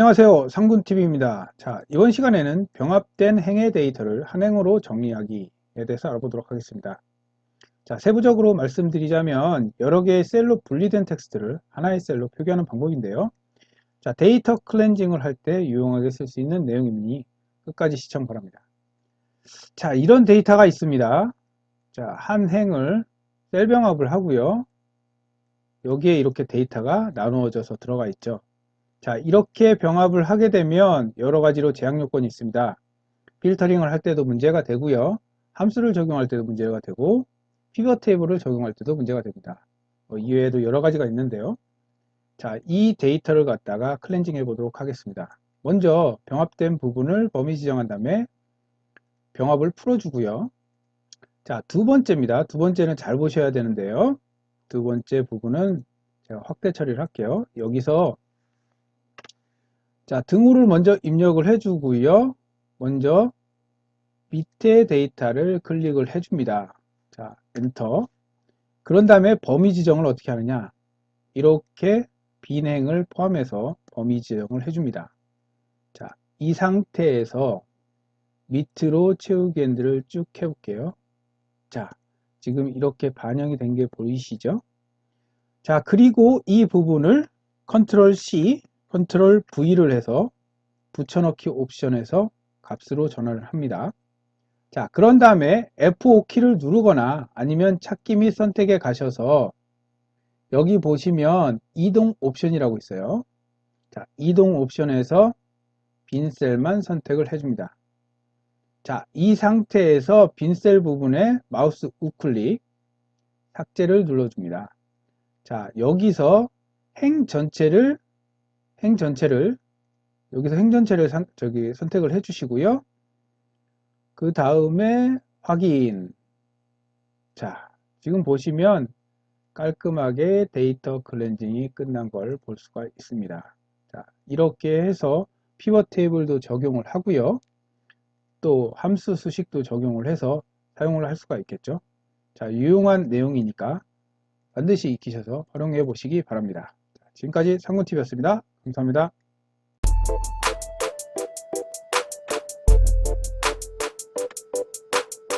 안녕하세요. 상군TV입니다. 자, 이번 시간에는 병합된 행의 데이터를 한 행으로 정리하기에 대해서 알아보도록 하겠습니다. 자, 세부적으로 말씀드리자면 여러 개의 셀로 분리된 텍스트를 하나의 셀로 표기하는 방법인데요. 자, 데이터 클렌징을 할 때 유용하게 쓸 수 있는 내용이니 끝까지 시청 바랍니다. 자, 이런 데이터가 있습니다. 자, 한 행을 셀 병합을 하고요. 여기에 이렇게 데이터가 나누어져서 들어가 있죠. 자, 이렇게 병합을 하게 되면 여러 가지로 제약 요건이 있습니다. 필터링을 할 때도 문제가 되고요. 함수를 적용할 때도 문제가 되고 피벗 테이블을 적용할 때도 문제가 됩니다. 뭐 이외에도 여러 가지가 있는데요. 자, 이 데이터를 갖다가 클렌징 해 보도록 하겠습니다. 먼저 병합된 부분을 범위 지정한 다음에 병합을 풀어주고요. 자, 두 번째입니다. 두 번째는 잘 보셔야 되는데요. 두 번째 부분은 제가 확대 처리를 할게요. 여기서 자, 등호를 먼저 입력을 해주고요. 먼저 밑에 데이터를 클릭을 해줍니다. 자, 엔터. 그런 다음에 범위 지정을 어떻게 하느냐. 이렇게 비행을 포함해서 범위 지정을 해줍니다. 자, 이 상태에서 밑으로 채우기 핸들을 쭉 해볼게요. 자, 지금 이렇게 반영이 된 게 보이시죠? 자, 그리고 이 부분을 컨트롤 C 컨트롤 V를 해서 붙여넣기 옵션에서 값으로 전환을 합니다. 자, 그런 다음에 F5키를 누르거나 아니면 찾기 및 선택에 가셔서 여기 보시면 이동 옵션이라고 있어요. 자, 이동 옵션에서 빈 셀만 선택을 해줍니다. 자, 이 상태에서 빈 셀 부분에 마우스 우클릭 삭제를 눌러줍니다. 자, 여기서 행 전체를 행 전체를 여기서 행 전체를 산, 저기 선택을 해 주시고요. 그 다음에 확인. 자, 지금 보시면 깔끔하게 데이터 클렌징이 끝난 걸 볼 수가 있습니다. 자, 이렇게 해서 피벗 테이블도 적용을 하고요. 또 함수 수식도 적용을 해서 사용을 할 수가 있겠죠. 자, 유용한 내용이니까 반드시 익히셔서 활용해 보시기 바랍니다. 지금까지 상군TV였습니다. 감사합니다.